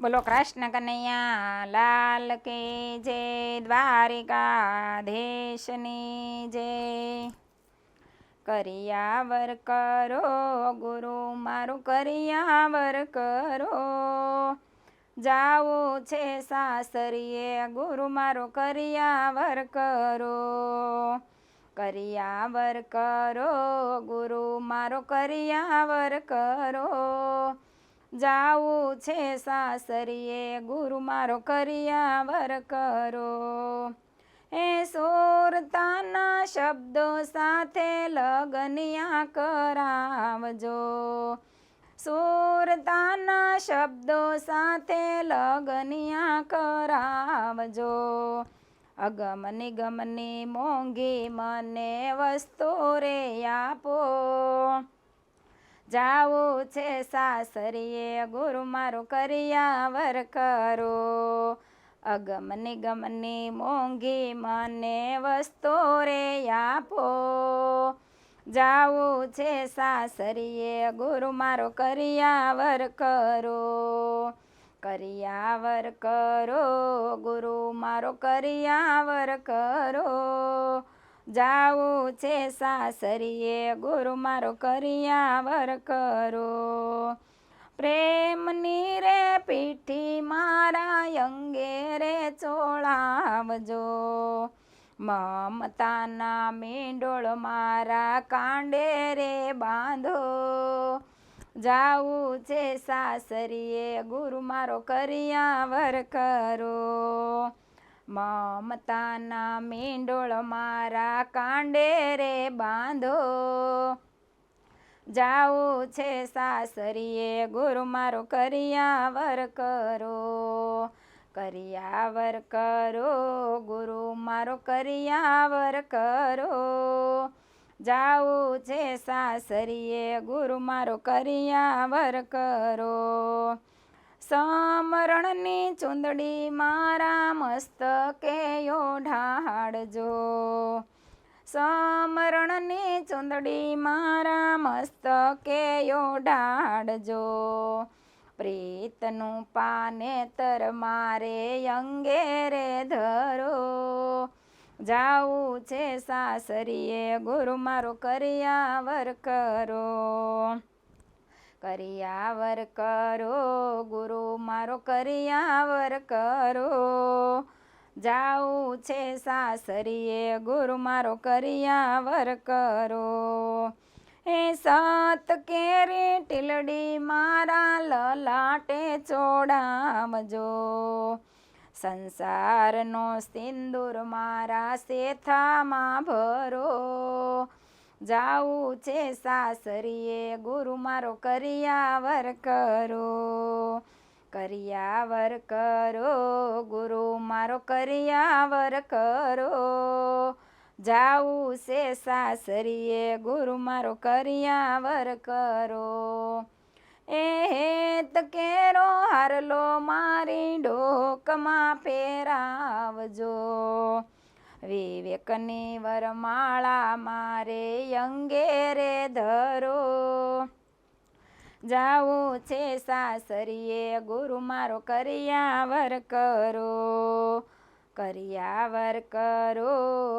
બોલો કૃષ્ણ કનૈયા લાલ કે જય દ્વારિકાધીશની જય કરિયાવર કરો ગુરુ, મારું કરિયાવર કરો. જાવું છે સાસરીએ, ગુરુ, મારો કરિયાવર કરો. કરિયાવર કરો ગુરુ, મારો કરિયાવર કરો. જાવું છે સાસરીએ, ગુરુ મારો કરિયાવર કરો. એ સુરતાના શબ્દો સાથે લગનિયા કરાવજો. સુરતાના શબ્દો સાથે લગનિયા કરાવજો. અગમ નિગમની મોંઘી મને વસ્તુ રે આપો. જાવું છે સાસરીએ, ગુરુ મારો કરિયાવર કરો. અગમ નિગમની મોંઘી મને વસ્તુ રે આપો. જાવું છે સાસરીએ, ગુરુ મારો કરિયાવર કરો. કરિયાવર કરો, ગુરુ મારો કરિયાવર કરો. જાવું છે સાસરીએ, ગુરુ મારો કરિયાવર કરો. પ્રેમની રે પીઠી મારા અંગે રે ચોળાવજો. મમતાના મીંડોળ મારા કાંડે રે બાંધો. જાવું છે સાસરીએ, ગુરુ મારો કરિયાવર કરો. મમતાના મીંડોળ મારા કાંડે રે બાંધો. જાવું છે સાસરીએ, ગુરુ મારો કરિયાવર કરો. કરિયાવર કરો, ગુરુ મારો કરિયાવર કરો. જાવું છે સાસરીએ, ગુરુ મારો કરિયાવર કરો. સમરણની ચૂંદડી મારા મસ્તકે ઓઢાડજો સમરણની ચૂંદડી મારા મસ્તકે ઓઢાડજો પ્રીતનું પાનેતર મારે અંગે રે ધરો. જાવું છે સાસરીએ, ગુરુ મારો કરિયાવર કરો. કરિયાવર કરો, ગુરુ મારો કરિયાવર કરો. જાઉં છે સાસરીએ, ગુરુ મારો કરિયાવર કરો. એ સત કેરી ટીલડી મારા લલાટે ચોડાવજો સંસારનો સિંદૂર મારા શેથામાં ભરો. જાવું છે સાસરીએ, ગુરુ મારો કરિયાવર કરો કરિયાવર કરો, ગુરુ મારો કરિયાવર કરો. જાવું છે સાસરીએ, ગુરુ મારો કરિયાવર કરો. એ હેત કેરો હારલો મારી ડોકમાં પહેરાવજો વિવેકની વરમાળા મારે અંગે રે ધરો. જાવું છે સાસરીએ, ગુરુ મારો કરિયાવર કરો. કરિયાવર કરો,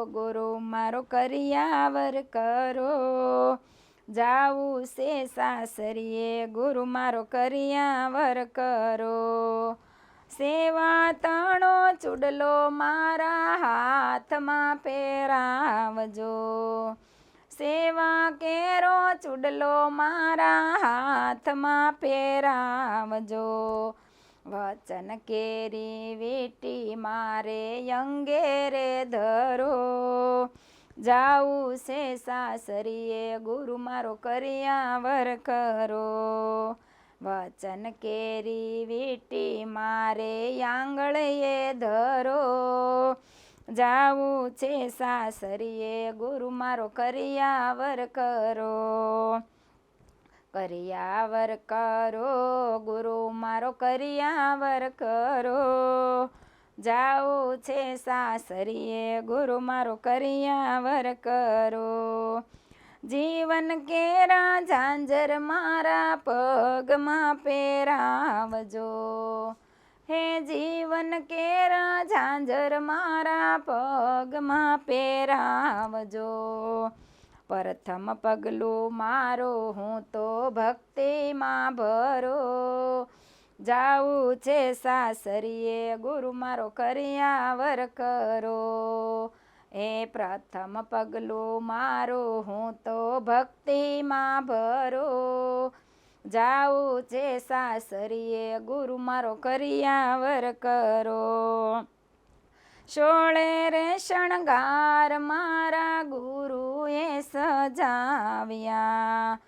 ગુરુ મારો કરિયાવર કરો. જાવું છે સાસરીએ, ગુરુ મારો કરિયાવર કરો. સેવા તણો ચૂડલો મારા હાથમાં પહેરાવજો. સેવા કેરો ચૂડલો મારા હાથમાં પહેરાવજો. વચન કેરી વીટી મારે અંગેરે ધરો. જાવું છે સાસરીએ, ગુરુ મારો કરિયાવર કરો. વચન કેરી વીટી મારે આંગળે ધરો. જાવું છે સાસરીએ, ગુરુ મારો કરિયાવર કરો. કરિયાવર કરો, ગુરુ મારો કરિયાવર કરો. જાવું છે સાસરીએ, ગુરુ મારો કરિયાવર કરો. જીવન કેરા ઝાંઝર મારા પગમાં પહેરાવજો. હે જીવન કેરા ઝાંઝર મારા પગમાં પહેરાવજો. પ્રથમ પગલું મારો, હું તો ભક્તિમાં ભરો. જાવું છે સાસરીએ, ગુરુ મારો કર્યાવર કરો. એ પ્રથમ પગલું મારો, હું તો ભક્તિમાં ભરો. જાઉં છે સાસરીએ, ગુરુ મારો કરિયાવર કરો. શોળે રે શણગાર મારા ગુરુએ સજાવ્યા.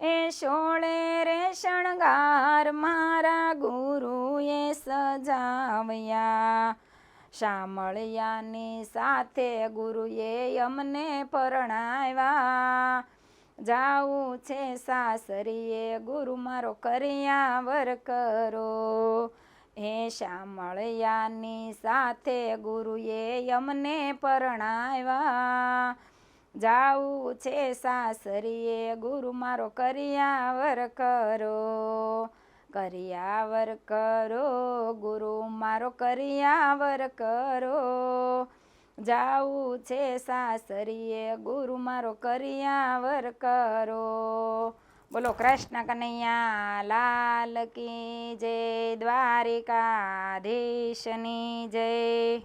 એ શોળે રે શણગાર મારા ગુરુએ સજાવ્યા. શામળિયાની સાથે ગુરુએ અમને પરણાવ્યા. જાવું છે સાસરીએ, ગુરુ, મારો કરિયાવર કરો. હે શામળિયાની સાથે ગુરુએ અમને પરણાવ્યા. જાવું છે સાસરીએ, ગુરુ, મારો કરિયાવર કરો. કરિયાવર કરો, ગુરુ મારો કરિયાવર કરો. જાવું છે સાસરીએ, ગુરુ મારો કરિયાવર કરો. બોલો, કૃષ્ણ કનૈયા લાલ કી જય, દ્વારિકાધીશની જય.